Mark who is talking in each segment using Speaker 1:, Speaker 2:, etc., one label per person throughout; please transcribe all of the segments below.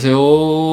Speaker 1: 안녕하세요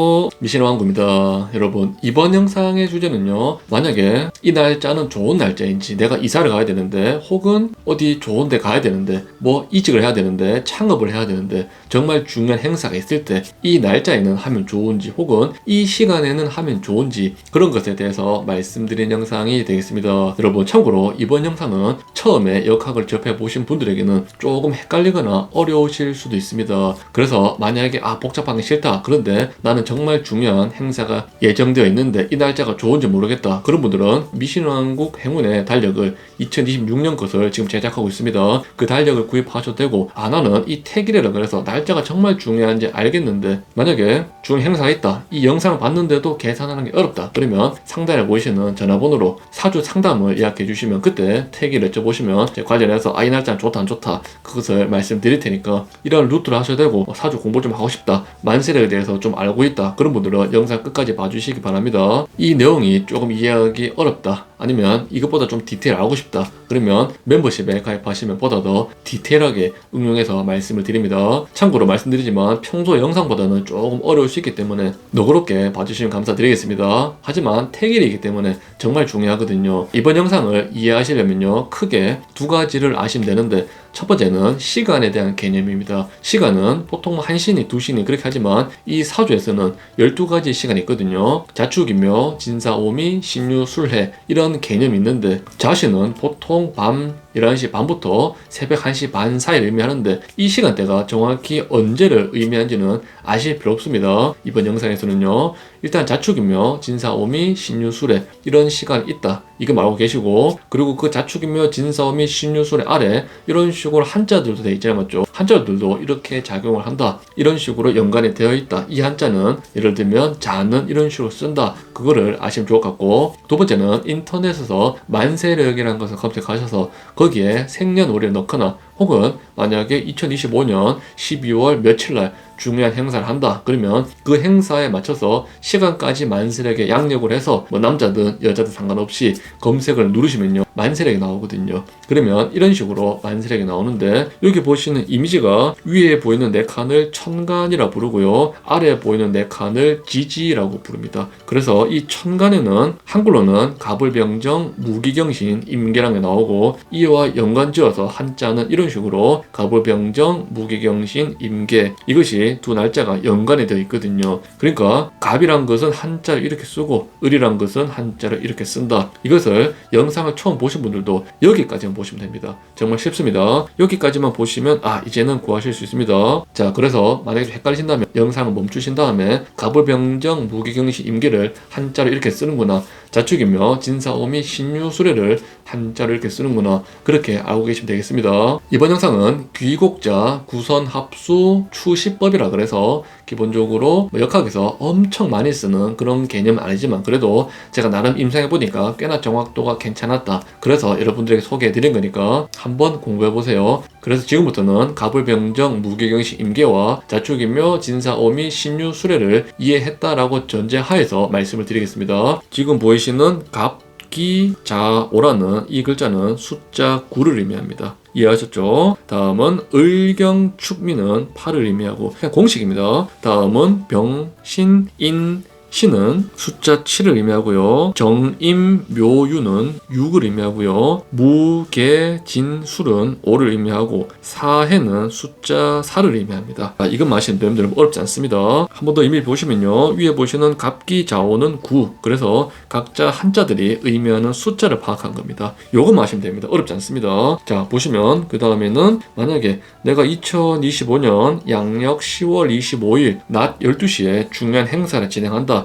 Speaker 1: 미신왕구입니다. 여러분 이번 영상의 주제는요 만약에 이 날짜는 좋은 날짜인지 내가 이사를 가야 되는데 혹은 어디 좋은 데 가야 되는데 뭐 이직을 해야 되는데 창업을 해야 되는데 정말 중요한 행사가 있을 때 이 날짜에는 하면 좋은지 혹은 이 시간에는 하면 좋은지 그런 것에 대해서 말씀드린 영상이 되겠습니다. 여러분 참고로 이번 영상은 처음에 역학을 접해 보신 분들에게는 조금 헷갈리거나 어려우실 수도 있습니다. 그래서 만약에 아 복잡한 게 싫다. 그런데 나는 정말 중 요한 행사가 예정되어 있는데 이 날짜가 좋은지 모르겠다. 그런 분들은 미신왕국 행운의 달력을 2026년 것을 지금 제작하고 있습니다. 그 달력을 구입하셔도 되고 아 나는 이 택일이라 그래서 날짜가 정말 중요한지 알겠는데 만약에 중요한 행사가 있다. 이 영상을 봤는데도 계산하는 게 어렵다. 그러면 상단에 보이시는 전화번호로 사주 상담을 예약해 주시면 그때 택일 여쭤보시면 제 관련해서 아이 날짜는 좋다 안 좋다 그것을 말씀드릴 테니까 이런 루트를 하셔야 되고 사주 공부 좀 하고 싶다. 만세력에 대해서 좀 알고 있다. 그런 분들은 영상 끝까지 봐주시기 바랍니다. 이 내용이 조금 이해하기 어렵다. 아니면 이것보다 좀 디테일 알고 싶다. 그러면 멤버십에 가입하시면 보다 더 디테일하게 응용해서 말씀을 드립니다. 참고로 말씀드리지만 평소 영상보다는 조금 어려울 수 있기 때문에 너그럽게 봐주시면 감사드리겠습니다. 하지만 택일이기 때문에 정말 중요하거든요. 이번 영상을 이해하시려면요. 크게 두 가지를 아시면 되는데 첫 번째는 시간에 대한 개념입니다. 시간은 보통 1시니 2시니 그렇게 하지만 이 사주에서는 12가지 시간이 있거든요. 자축이며 진사오미, 신유, 술해 이런 개념이 있는데 자신은 보통 밤 11시 반부터 새벽 1시 반 사이를 의미하는데 이 시간대가 정확히 언제를 의미하는지는 아실 필요 없습니다. 이번 영상에서는요. 일단 자축이며 진사오미, 신유술에 이런 시간이 있다. 이거 알고 계시고 그리고 그 자축이며 진사오미, 신유술의 아래 이런 식으로 한자들도 돼 있잖아요. 맞죠? 한자들도 이렇게 작용을 한다. 이런 식으로 연관이 되어 있다. 이 한자는 예를 들면 자는 이런 식으로 쓴다. 그거를 아시면 좋을 것 같고 두 번째는 인터넷에서 만세력이라는 것을 검색하셔서 거기에 생년월일을 넣거나 혹은 만약에 2025년 12월 며칠 날 중요한 행사를 한다. 그러면 그 행사에 맞춰서 시간까지 만세력에 양력을 해서 뭐 남자든 여자든 상관없이 검색을 누르시면요. 만세력이 나오거든요. 그러면 이런 식으로 만세력이 나오는데 여기 보시는 이미지가 위에 보이는 네 칸을 천간이라 부르고요. 아래에 보이는 네 칸을 지지라고 부릅니다. 그래서 이 천간에는 한글로는 가불병정, 무기경신, 임계란 게 나오고 이와 연관지어서 한자는 이런 식으로 가불병정, 무기경신, 임계 이것이 두 날짜가 연관이 되어 있거든요. 그러니까 갑이란 것은 한자를 이렇게 쓰고 을이란 것은 한자를 이렇게 쓴다. 이것을 영상을 처음 보신 분들도 여기까지만 보시면 됩니다. 정말 쉽습니다. 여기까지만 보시면 아 이제는 구하실 수 있습니다. 자 그래서 만약에 헷갈리신다면 영상을 멈추신 다음에 가불병정, 무기경신, 임계를 한자로 이렇게 쓰는구나. 자축이며 진사오미 신유 수레를 한자로 이렇게 쓰는구나. 그렇게 알고 계시면 되겠습니다. 이번 영상은 귀곡자, 구선 합수, 추시법이라 그래서 기본적으로 뭐 역학에서 엄청 많이 쓰는 그런 개념은 아니지만 그래도 제가 나름 임상해 보니까 꽤나 정확도가 괜찮았다. 그래서 여러분들에게 소개해 드린 거니까 한번 공부해 보세요. 그래서 지금부터는 가불병정, 무기경시 임계와 자축이며 진사오미 신유 수레를 이해했다라고 전제하에서 말씀을 드리겠습니다. 지금 보이시 는 갑 기자오라는 이 글자는 숫자 9를 의미합니다. 이해하셨죠? 다음은 을경축미는 8을 의미하고 그냥 공식입니다. 다음은 병신인 신은 숫자 7을 의미하고요. 정임묘유는 6을 의미하고요. 무계진술은 5를 의미하고 사해는 숫자 4를 의미합니다. 아, 이것만 아시는 분들은 어렵지 않습니다. 한 번 더 의미 보시면요. 위에 보시는 갑기자오는 9. 그래서 각자 한자들이 의미하는 숫자를 파악한 겁니다. 요것만 아시면 됩니다. 어렵지 않습니다. 자, 보시면 그 다음에는 만약에 내가 2025년 양력 10월 25일 낮 12시에 중요한 행사를 진행한다.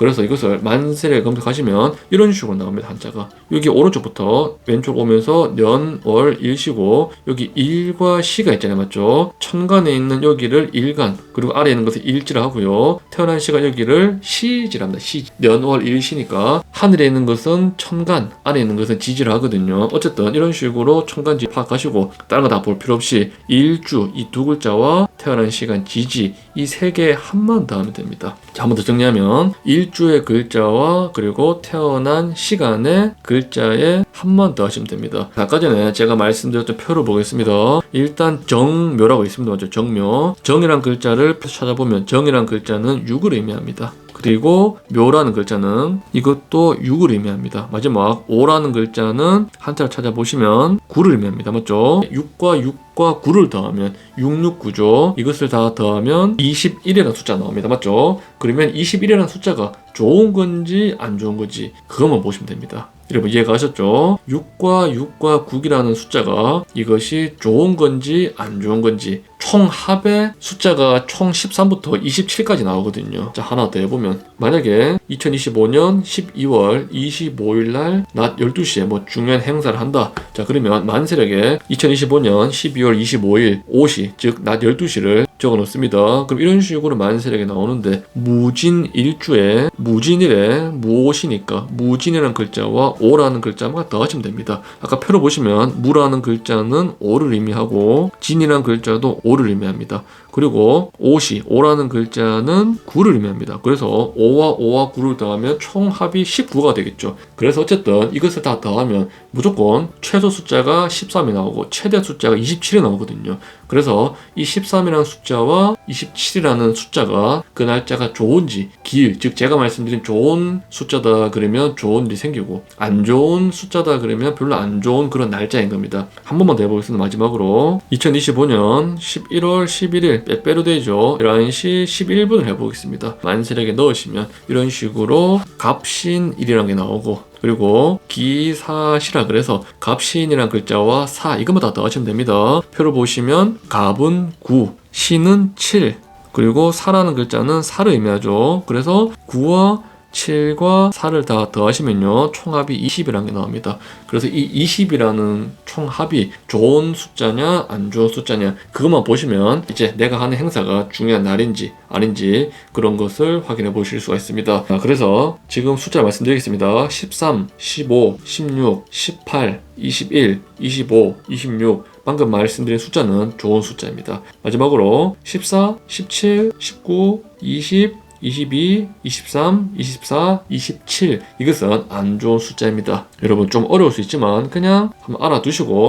Speaker 1: 그래서 이것을 만세를 검색하시면 이런 식으로 나옵니다 한자가. 여기 오른쪽부터 왼쪽 오면서 년, 월, 일시고 여기 일과 시가 있잖아요 맞죠? 천간에 있는 여기를 일간 그리고 아래에 있는 것을 일지라 하고요. 태어난 시가 여기를 시지랍니다 시. 년, 월, 일시니까 하늘에 있는 것은 천간 아래에 있는 것은 지지라 하거든요. 어쨌든 이런 식으로 천간지 파악하시고 다른 거 다 볼 필요 없이 일주 이 두 글자와 태어난 시간 지지 이 세 개 한만 더 하면 됩니다. 자, 한 번 더 정리하면 일 일주의 글자와 그리고 태어난 시간의 글자에 한 번 더 하시면 됩니다. 아까 전에 제가 말씀드렸던 표를 보겠습니다. 일단 정묘라고 있습니다. 맞죠? 정묘. 정이란 글자를 찾아보면 정이란 글자는 6을 의미합니다. 그리고 묘라는 글자는 이것도 6을 의미합니다. 마지막 오라는 글자는 한자를 찾아보시면 9를 의미합니다. 맞죠? 6과 6과 9를 더하면 669죠. 이것을 다 더하면 21이라는 숫자 나옵니다. 맞죠? 그러면 21이라는 숫자가 좋은 건지 안 좋은 건지 그것만 보시면 됩니다. 여러분 이해가 가셨죠? 6과 6과 9이라는 숫자가 이것이 좋은 건지 안 좋은 건지 총 합의 숫자가 총 13부터 27까지 나오거든요. 자, 하나 더 해보면 만약에 2025년 12월 25일 날 낮 12시에 뭐 중요한 행사를 한다. 자, 그러면 만세력에 2025년 12월 25일 5시, 즉 낮 12시를 적어 놓습니다. 그럼 이런 식으로 만세력이 나오는데 무진 일주에 무진일에 무옷이니까 무진이라는 글자와 오라는 글자만 더하시면 됩니다. 아까 표를 보시면 무라는 글자는 오를 의미하고 진이라는 글자도 오를 의미합니다. 그리고 옷이 오라는 글자는 9를 의미합니다. 그래서 5와 5와 9를 더하면 총 합이 19가 되겠죠. 그래서 어쨌든 이것을 다 더하면 무조건 최소 숫자가 13이 나오고 최대 숫자가 27이 나오거든요. 그래서 이 13이라는 숫자와 27이라는 숫자가 그 날짜가 좋은지 길, 즉 제가 말씀드린 좋은 숫자다 그러면 좋은 일이 생기고 안 좋은 숫자다 그러면 별로 안 좋은 그런 날짜인 겁니다. 한 번만 더 해보겠습니다. 마지막으로 2025년 11월 11일 빼빼로데이죠. 11시 11분을 해보겠습니다. 만세력에 넣으시면 이런 식으로 갑신일이라는 게 나오고 그리고 기사시라 그래서 갑신이라는 글자와 사 이것만 다 더하시면 됩니다. 표를 보시면 갑은 9, 신은 7, 그리고 사라는 글자는 사를 의미하죠. 그래서 9와 7과 4를 다 더하시면요 총합이 20이라는 게 나옵니다. 그래서 이 20이라는 총합이 좋은 숫자냐 안 좋은 숫자냐 그것만 보시면 이제 내가 하는 행사가 중요한 날인지 아닌지 그런 것을 확인해 보실 수가 있습니다. 자, 그래서 지금 숫자 말씀드리겠습니다. 13, 15, 16, 18, 21, 25, 26 방금 말씀드린 숫자는 좋은 숫자입니다. 마지막으로 14, 17, 19, 20, 22, 23, 24, 27 이것은 안 좋은 숫자입니다. 여러분 좀 어려울 수 있지만 그냥 한번 알아두시고